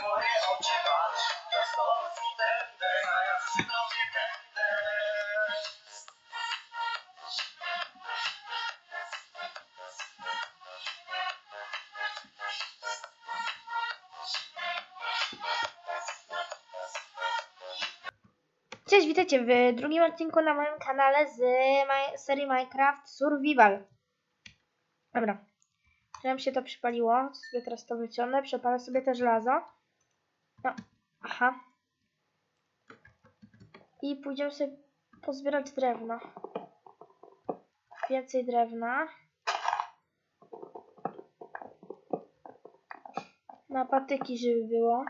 Moje oczy patrz Cześć, witajcie w drugim odcinku na moim kanale z maj- serii Minecraft Survival. Dobra, nam się to przypaliło, sobie teraz to wyciągnę, przepalę sobie te żelazo. No, aha. I pójdziemy sobie pozbierać drewno. Więcej drewna. Na patyki, żeby było.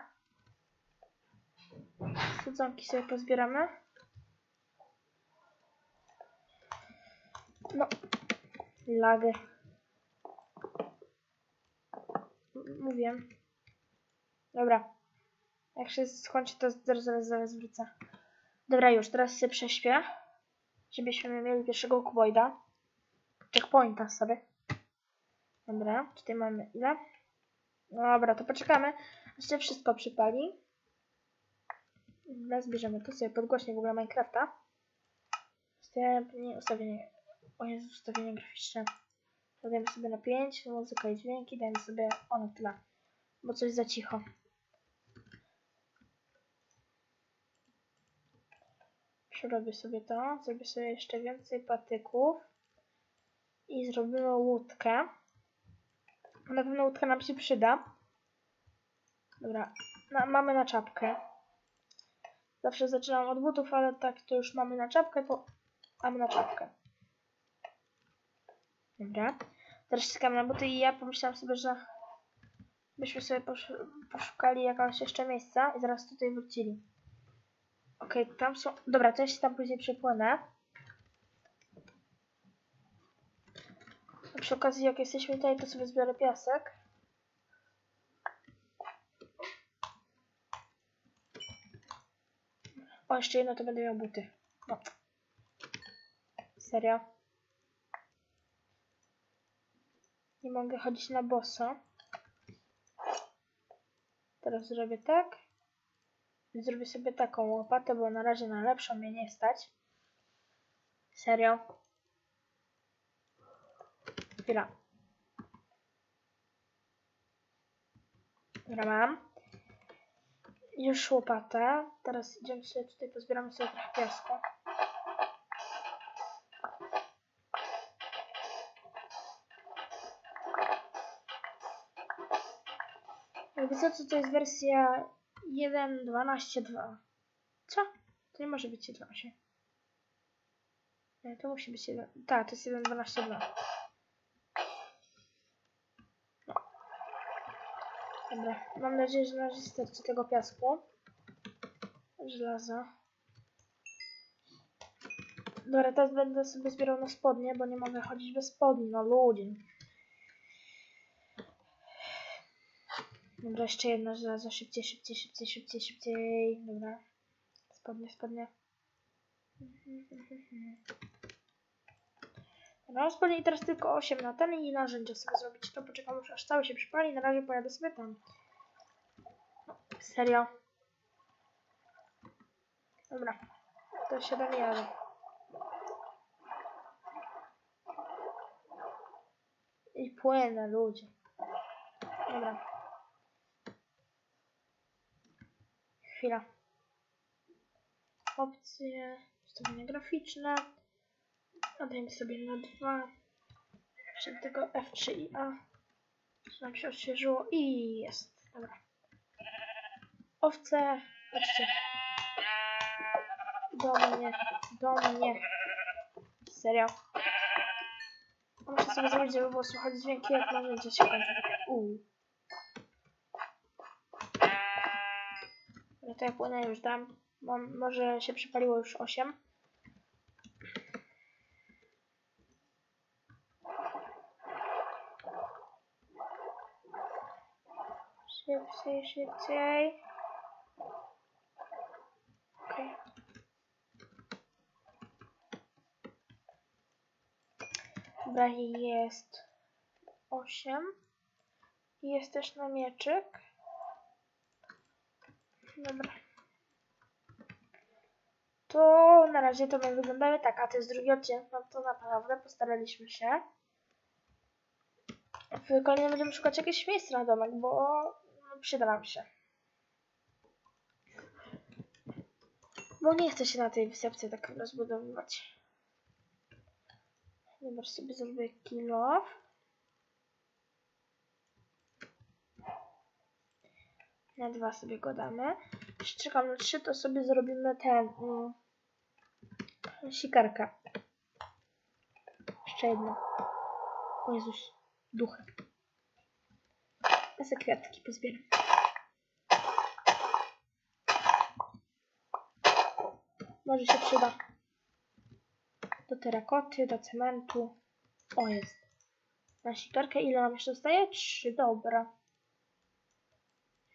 Sadzonki sobie pozbieramy. No. Lagę. Mówiłem. Dobra. Jak się skończy, to zaraz, zaraz, zaraz wrócę. Dobra, już. Teraz się prześpię. Żebyśmy mieli pierwszego kuboida. Checkpointa sobie. Dobra. Tutaj mamy ile? Dobra, to poczekamy. Aż się wszystko przypali. Dobra, zbierzemy to sobie podgłośnie w ogóle Minecrafta. Wstępnie ustawienie. O Jezu, ustawienie graficzne. Dajemy sobie na 5, muzyka i dźwięki, dajemy sobie o na tyle. Bo coś za cicho. Przerobię sobie to. Zrobię sobie jeszcze więcej patyków. I zrobimy łódkę. Na pewno łódka nam się przyda. Dobra, na, mamy na czapkę. Zawsze zaczynam od butów, ale tak to już mamy na czapkę, to mamy na czapkę. Dobra. Teraz czekam na buty i ja pomyślałam sobie, że byśmy sobie posz poszukali jakiegoś jeszcze miejsca i zaraz tutaj wrócili. Okej, tam są... Dobra, to ja się tam później przepłynę. A przy okazji, jak jesteśmy tutaj, to sobie zbiorę piasek. O, jeszcze jedno to będę miał buty. No. Serio? Nie mogę chodzić na boso. Teraz zrobię tak. Zrobię sobie taką łopatę, bo na razie na lepszą mnie nie stać. Serio? Chwila. Dobra, mam. Już łopatę. Teraz idziemy sobie tutaj, pozbieramy sobie trochę piasku. Jakby co, to, jest wersja 1.12.2. Co? To nie może być 1.8. Nie, to musi być 1. Tak, to jest 1.12.2. No. Dobra, mam nadzieję, że na razie tego piasku. Żelaza. Dobra, teraz będę sobie zbierał na spodnie, bo nie mogę chodzić bez spodni, no ludzie. Dobra, jeszcze jedno żelazo, szybciej, szybciej, szybciej, szybciej, szybciej. Dobra. Spodnie, spodnie. Dobra, mam spodnie i teraz tylko 8 na ten i narzędzia sobie zrobić. To poczekam już aż cały się przypali, na razie pojadę sobie tam. Serio. Dobra, to się tam jadę. I płynę, ludzie. Dobra. Chwila. Opcje, ustawienia graficzne. A dajmy sobie na 2. Czyli tego F3 i A. Co nam się odświeżyło i jest. Dobra. Owce, patrzcie. Do mnie, do mnie. Serio. Muszę sobie zrobić, żeby było słychać dźwięki, jak narzędzie się kończy. Uuu. Ja płynę już dam. Mam, może się przypaliło już 8. Szybciej, szybciej. Okej. Dobra, jest 8. Jest też namieczyk. Dobra. To na razie to my wyglądały tak, a to jest drugi odcinek, no to naprawdę postaraliśmy się. W kolejnym będziemy szukać jakiegoś miejsca na domek, bo przyda nam się. Bo nie chcę się na tej wysepce tak rozbudowywać. Dobra, sobie zrobię kilo. Na dwa sobie go damy. Jeszcze czekam na trzy, to sobie zrobimy ten... Mm, sikarkę. Jeszcze jedno. O Jezus, duchy. Ja sobie kwiatki pozbieram. Może się przyda. Do terakoty, do cementu. O, jest. Na sikarkę ile nam jeszcze zostaje? Trzy, dobra.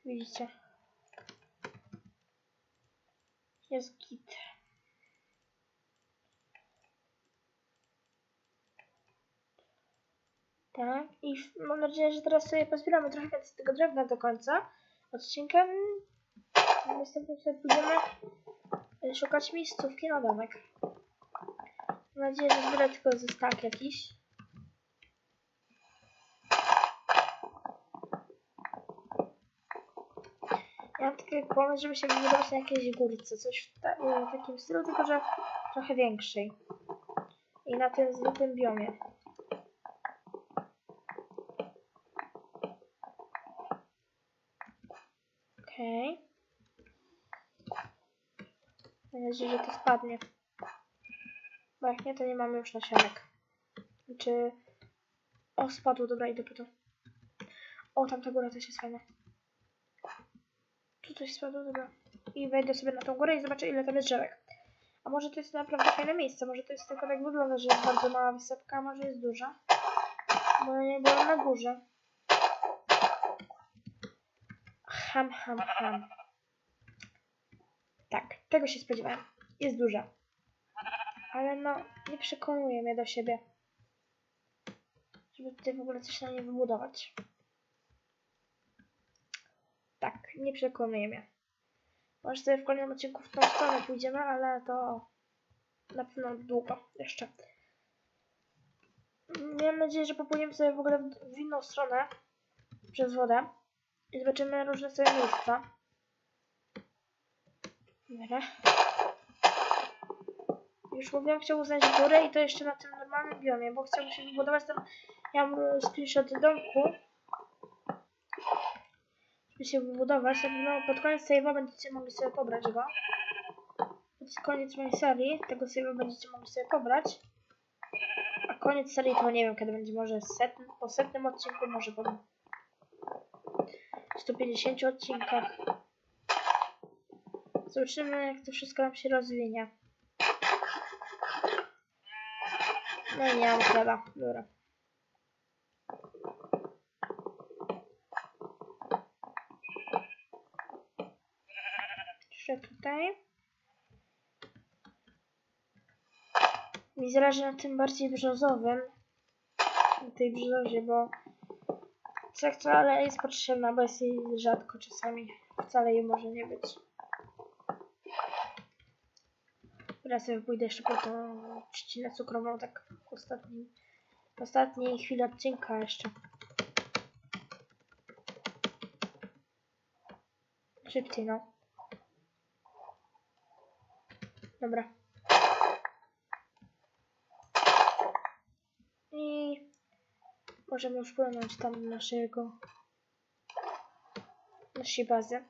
Widzicie. Jest git. Tak, i mam nadzieję, że teraz sobie pozbieramy trochę więcej tego drewna do końca odcinka. Następnie sobie pójdziemy y, szukać miejscówki na domek. Mam nadzieję, że zbiorę tylko zestaw jakiś. Ja mam taki pomysł, żeby się wybudować na jakiejś górce, coś w, ta, w takim stylu, tylko że trochę większej. I na tym zwykłym biomie. Okej. Mam nadzieję, że to spadnie. Bo jak nie, to nie mamy już nasionek. Czy... O, spadło, dobra, idę po to. O, tamta góra też jest fajna. Coś spadło, dobra. I wejdę sobie na tą górę i zobaczę, ile tam jest drzewek. A może to jest naprawdę fajne miejsce, może to jest tylko tak wygląda, że jest bardzo mała wysepka, a może jest duża. Bo ja nie byłam na górze. Ham, ham, ham. Tak, tego się spodziewałem. Jest duża. Ale no, nie przekonuje mnie do siebie. Żeby tutaj w ogóle coś na nie wybudować. Tak, nie przekonuje mnie. Może sobie w kolejnym odcinku w tą stronę pójdziemy, ale to na pewno długo jeszcze. Mam nadzieję, że popłyniemy sobie w ogóle w, inną stronę przez wodę i zobaczymy różne sobie miejsca. Dobra. Już mówiłam, chciał uznać górę i to jeszcze na tym normalnym biomie, bo chciałbym się wybudować tam. Ja mam screenshot domku. Się wybudować, pewno pod koniec save'a będziecie mogli sobie pobrać go. Pod koniec mojej serii tego save'a będziecie mogli sobie pobrać. A koniec serii to nie wiem kiedy będzie, może setny, po setnym odcinku, może po 150 odcinkach. Zobaczymy jak to wszystko nam się rozwinie. No nie mam chleba. Dobra. Jeszcze tutaj. Mi zależy na tym bardziej brzozowym. Na tej brzozie, bo co co, ale jest potrzebna, bo jest jej rzadko czasami. Wcale jej może nie być. Teraz sobie pójdę jeszcze po tą trzcinę cukrową, tak w w ostatniej chwili odcinka jeszcze. Szybciej, no. Dobra. I możemy już płynąć tam do naszego naszej bazy.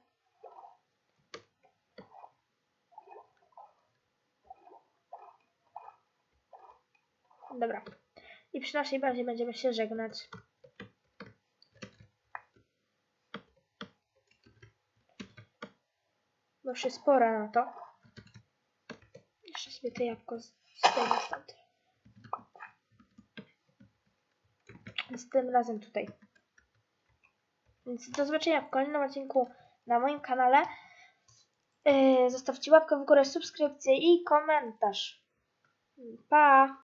Dobra. I przy naszej bazie będziemy się żegnać. Bo już jest pora na to. Sobie to jabłko z- stąd. Z tym razem tutaj. Więc do zobaczenia w kolejnym odcinku na moim kanale. Yy, zostawcie łapkę w górę, subskrypcję i komentarz. Pa!